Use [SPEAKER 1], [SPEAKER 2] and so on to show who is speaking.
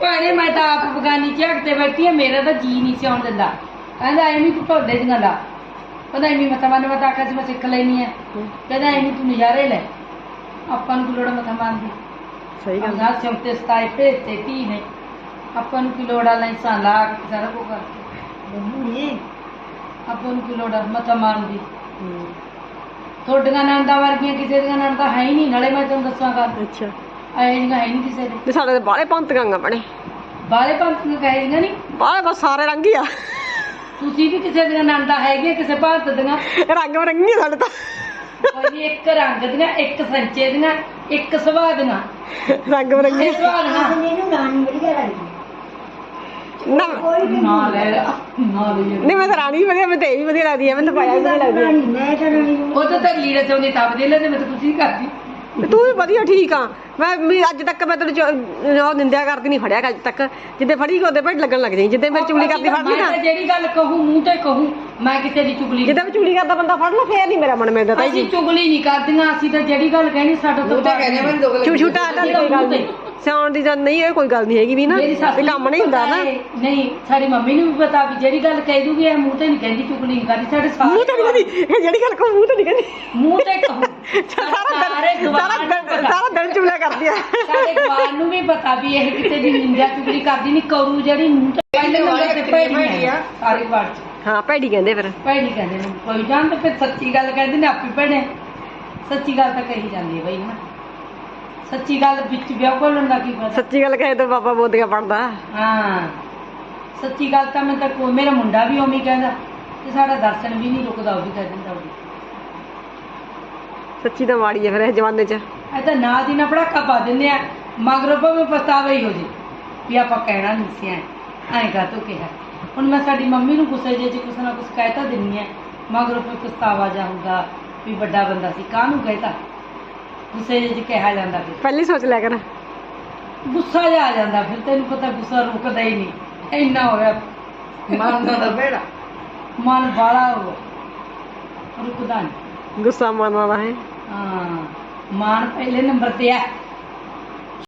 [SPEAKER 1] ਭਾਣੇ ਮੈਂ ਤਾਂ ਆਪ ਬਗਾਨੀ ਝਾਕ ਤੇ ਬੈਠੀ ਆ ਮੇਰਾ ਤਾਂ ਜੀ ਨਹੀਂ ਸਿਆਉਣ ਦਿੰਦਾ। ਕਹਿੰਦਾ ਐਵੇਂ ਤੂੰ ਢੋਲੇ ਦੀਆਂ ਲਾ ਪਤਾ ਐਵੇਂ ਮਤਾ ਮਨ ਮਤਾ ਆਖਿਆ ਸੀ ਮੈਂ ਸਿੱਖ ਲੈਣੀ ਹੈ। ਕਹਿੰਦਾ ਐਵੇਂ ਤੂੰ ਨਜ਼ਾਰੇ ਲੈ। ਆਪਾਂ ਨੂੰ ਕੀ ਲੋੜ ਆ ਮਤਾ ਮਾਰਨ ਦੀ?
[SPEAKER 2] ਸਹੀ ਗੱਲ
[SPEAKER 1] ਅੰਗਾ ਚਮਤੇ ਸਤਾਏ ਭੇਜਤੇ ਧੀ ਨੇ। ਆਪਾਂ ਨੂੰ ਕੀ ਲੋੜ ਆ ਲੈਂਸਾਂ ਲਾ ਕੇ ਸਾਰਾ ਕੁਝ ਕਰਕੇ? ਆਪਾਂ ਨੂੰ ਕੀ ਲੋੜ ਆ ਮਤਾ ਮਾਰਨ ਦੀ। ਤੁਹਾਡੀਆਂ ਨੰਦਾਂ ਵਰਗੀਆਂ ਕਿਸੇ ਦੀਆਂ ਨੰਦਾਂ ਹੈ ਹੀ ਨਹੀਂ ਨਾਲੇ ਮੈਂ ਤੁਹਾਨੂੰ ਦੱਸਾਂ ਗੱਲ
[SPEAKER 2] ਅੱਛਾ।
[SPEAKER 1] ਐ ਨਹੀਂ ਹੈ ਨਹੀਂ ਕਿਸੇ ਦੀ।
[SPEAKER 2] ਤੇ ਸਾਡੇ ਤੇ ਬਾਲੇ ਪੰਤ ਗੰਗਾ ਬਣੇ
[SPEAKER 1] ਕਹੇ ਦੀਆਂ ਨਹੀਂ
[SPEAKER 2] ਬਾਲੇ ਬਸ ਸਾਰੇ ਰੰਗ ਹੀ ਆ।
[SPEAKER 1] ਤੁਸੀਂ ਵੀ ਕਿਸੇ ਦੀਆਂ ਨੰਦਾਂ ਹੈਗੀਆਂ ਕਿਸੇ ਭਾਰਤ ਦੀਆਂ?
[SPEAKER 2] ਰੰਗ ਬਰੰਗੀ ਸਾਡੇ ਤਾਂ।
[SPEAKER 1] ਕੋਈ ਇੱਕ ਰੰਗ ਦੀਆਂ ਇੱਕ ਸੰਚੇ ਦੀਆਂ ਇੱਕ ਸੁਭਾਅ ਦੀਆਂ।
[SPEAKER 2] ਰੰਗ ਬਰੰਗੀ
[SPEAKER 1] ਸੁਭਾਅ ਦੀਆਂ।
[SPEAKER 3] ਮੈਨੂੰ ਨਾਨੀ ਵਧੀਆ ਲੱਗਦੀ।
[SPEAKER 2] ਨਾ।
[SPEAKER 1] ਨਾ ਲੈ ਨਾ ਲੈ
[SPEAKER 2] ਨਹੀਂ ਮੈਂ ਤਾਂ ਰਾਣੀ ਵਧੀਆ ਮੈਂ ਤਾਂ ਵੀ ਵਧੀਆ ਲੱਗਦੀ ਹੈ ਮੈਨੂੰ ਤਾਂ ਪਾਇਆ ਵੀ ਵਧੀਆ ਲੱਗਦੀ ਹੈ
[SPEAKER 3] ਮੈਂ ਤਾਂ ਨਾਨੀ ਨੂੰ
[SPEAKER 1] ਉਹ ਤਾਂ ਤਾਂ ਲੀੜੇ ਚਾਉਂਦੀ ਤਾਂ ਬਦਲੇ ਤੇ ਮੈਂ ਤਾਂ ਕੁਝ ਨਹੀਂ ਕਰਦੀ।
[SPEAKER 2] ਤੇ ਤੂੰ ਵੀ ਵਧੀਆ ਠੀਕ ਆ। ਮੈਂ ਵੀ ਅੱਜ ਤੱਕ ਮੈਂ ਤੈਨੂੰ ਚ- ਉਹ ਨਿੰਦਿਆ ਕਰਦੀ ਨਹੀਂ ਫੜਿਆ ਅੱਜ ਤੱਕ। ਜਿੱਦੇ ਫੜੀ ਗਈ ਉਹਦੇ ਭੇਡ ਲੱਗਣ ਲੱਗ ਜਾਈ। ਜਿੱਦੇ ਮੇਰੀ ਚੁਗਲੀ ਕਰਦੀ ਫੜ ਲਈ
[SPEAKER 1] ਮੈਂ
[SPEAKER 2] ਨਾ
[SPEAKER 1] ਤਾਂ ਜਿਹੜੀ ਗੱਲ ਕਹੂੰ ਮੂੰਹ ਤੇ ਕਹੂੰ ਮੈਂ ਕਿਸੇ ਦੀ ਚੁਗਲੀ
[SPEAKER 2] ਜਿੱਦੇ ਮੈਂ ਚੁਗਲੀ ਕਰਦਾ ਬੰਦਾ ਫੜ ਲਾ ਫੇਰ ਨਹੀਂ ਮੇਰਾ ਮਨ ਮੈਂਦਾ ਤਾਈ
[SPEAKER 1] ਅਸੀਂ
[SPEAKER 2] ਜੀ।
[SPEAKER 1] ਚੁਗਲੀ ਨਹੀਂ ਕਰਦੀਆਂ ਅਸੀਂ ਤਾਂ ਜਿਹੜੀ ਗੱਲ ਕਹਿਣੀ ਸਾਡਾ ਤੋਂ
[SPEAKER 2] ਛੂ ਛੂਟਾ ਤਾਂ ਕੋਈ ਗੱਲ ਨਹੀਂ। ਸਿਆਉਣ ਦੀ ਤਾਂ ਨਹੀਂ ਇਹ ਕੋਈ ਗੱਲ ਨਹੀਂ ਹੈਗੀ ਵੀ ਨਾ।
[SPEAKER 1] ਮੇਰੀ ਸੱਸ
[SPEAKER 2] ਇਹ
[SPEAKER 1] ਨੂੰ
[SPEAKER 2] ਕੰਮ ਨਹੀਂ ਹੁੰਦਾ
[SPEAKER 1] ਪਤਾ
[SPEAKER 2] ਨਾ।
[SPEAKER 1] ਨਹੀਂ ਸਾਡੀ ਮੰਮੀ ਨੂੰ ਵੀ ਪਤਾ ਵੀ ਜਿਹੜੀ ਗੱਲ ਕਹਿ ਦੂਗੀ ਇਹ ਮੂੰਹ ਤੇ ਨਹੀਂ ਕਹਿੰਦੀ ਚੁਗਲੀ ਨਹੀਂ ਕਰਦੀ ਸਾਡੇ
[SPEAKER 2] ਮੂੰਹ ਤੇ
[SPEAKER 1] ਸਾਰੇ
[SPEAKER 2] ਨਹੀਂ ਕਹਦੀ। ਇਹ ਜਿਹੜੀ ਗੱਲ ਕਹੂੰ ਮੂੰਹ ਤੇ ਨਹੀਂ ਕਹਦੀ।
[SPEAKER 1] ਮੂੰਹ ਤੇ ਕਹੂੰ
[SPEAKER 2] ਸਾਰਾ
[SPEAKER 1] ਸਾਰੇ
[SPEAKER 2] ਦਿਨ ਸਾਰਾ
[SPEAKER 1] ਗਵਾਨ ਨੂੰ
[SPEAKER 2] ਦਿਨ
[SPEAKER 1] ਪਤਾ
[SPEAKER 2] ਸਾਰਾ ਦਿਨ ਚੁਗਲਿਆ ਕਰਦੀ ਆ
[SPEAKER 1] ਸਾਡੇ ਗਵਾਨ ਨੂੰ ਵੀ ਪਤਾ ਵੀ ਇਹ ਕਿਤੇ ਦੀ ਨਿੰਦਿਆ ਚੁਗਲੀ ਕਰਦੀ ਨਹੀਂ ਕਰੂ ਜਿਹੜੀ ਮੂੰਹ ਤੇ ਪਹਿਲੇ ਨੰਬਰ ਤੇ ਭੈੜੀ ਆ? ਸਾਰੀ ਵਾਰ ਚ।
[SPEAKER 2] ਹਾਂ ਭੈੜੀ ਕਹਿੰਦੇ ਫਿਰ।
[SPEAKER 1] ਭੈੜੀ ਕਹਿੰਦੇ ਨੇ ਕੋਈ ਜਾਣ ਤਾਂ ਫਿਰ ਸੱਚੀ ਗੱਲ ਕਹਿੰਦੇ ਨੇ ਆਪੇ ਭੈਣੇ। ਸੱਚੀ ਗੱਲ ਤਾਂ ਕਹੀ ਜਾਂਦੀ ਹੈ ਬਈ ਨਾ ਸੱਚੀ ਗੱਲ ਵਿੱਚ ਵਿਆਹ ਕੋਲਣ ਦਾ ਕੀ ਪਤਾ।
[SPEAKER 2] ਸੱਚੀ ਗੱਲ ਕਹੇ ਤਾਂ ਬਾਬਾ ਬੋਦੀਆਂ ਪੜਦਾ
[SPEAKER 1] ਹਾਂ। ਸੱਚੀ ਗੱਲ ਤਾਂ ਮੈਂ ਤਾਂ ਕੋਈ ਮੇਰਾ ਮੁੰਡਾ ਵੀ ਉਵੇਂ ਹੀ ਕਹਿੰਦਾ ਤੇ ਸਾਡਾ ਦਰਸ਼ਨ ਵੀ ਨਹੀਂ ਰੁਕਦਾ ਉਹ ਵੀ ਕਹਿ ਦਿੰਦਾ ਉਹ ਵੀ।
[SPEAKER 2] ਸੱਚੀ ਤਾਂ ਮਾੜੀ ਹੈ ਫਿਰ ਇਹ ਜਮਾਨੇ 'ਚ।
[SPEAKER 1] ਇਹ ਤਾਂ ਨਾ ਦੀ ਨਾ ਪੜਾਕਾ ਪਾ ਦਿੰਦੇ ਆ ਮਗਰੋਂ ਭਾਵੇਂ ਪਛਤਾਵਾ ਹੀ ਹੋ ਜੇ ਵੀ ਆਪਾਂ ਕਹਿਣਾ ਨਹੀਂ ਸੀ ਐ। ਐਂ ਕਾ ਤੋ ਕਿਹਾ। ਹੁਣ ਮੈਂ ਸਾਡੀ ਮੰਮੀ ਨੂੰ ਗੁੱਸੇ ਜੇ ਚ ਕੁਛ ਨਾ ਕੁਛ ਕਹਿ ਤਾਂ ਦਿੰਨੀ ਆ ਮਗਰੋਂ ਫਿਰ ਪਛਤਾਵਾ ਜਾਊਗਾ ਵੀ ਵੱਡਾ ਬੰਦਾ ਸੀ ਕਾਹਨੂੰ ਕਹਿਤਾ ਗੁੱਸੇ ਜੇ ਚ ਕਿਹਾ ਜਾਂਦਾ ਫਿਰ।
[SPEAKER 2] ਪਹਿਲੀ ਸੋਚ ਲਿਆ ਕਰ।
[SPEAKER 1] ਗੁੱਸਾ ਜਿਹਾ ਆ ਜਾਂਦਾ ਫਿਰ ਤੈਨੂੰ ਪਤਾ ਗੁੱਸਾ ਰੁਕਦਾ ਹੀ ਨਹੀਂ। ਇੰਨਾ ਹੋਇਆ ਮਨ ਦਾ ਬੇੜਾ ਮਨ ਬਾਲਾ ਹੋ। ਰੁਕਦਾ ਨਹੀਂ।
[SPEAKER 2] ਗੁੱਸਾ ਮੰਨ ਵਾਲਾ ਹੈ
[SPEAKER 1] ਹਾਂ ਮਾਨ ਪਹਿਲੇ ਨੰਬਰ ਤੇ ਆ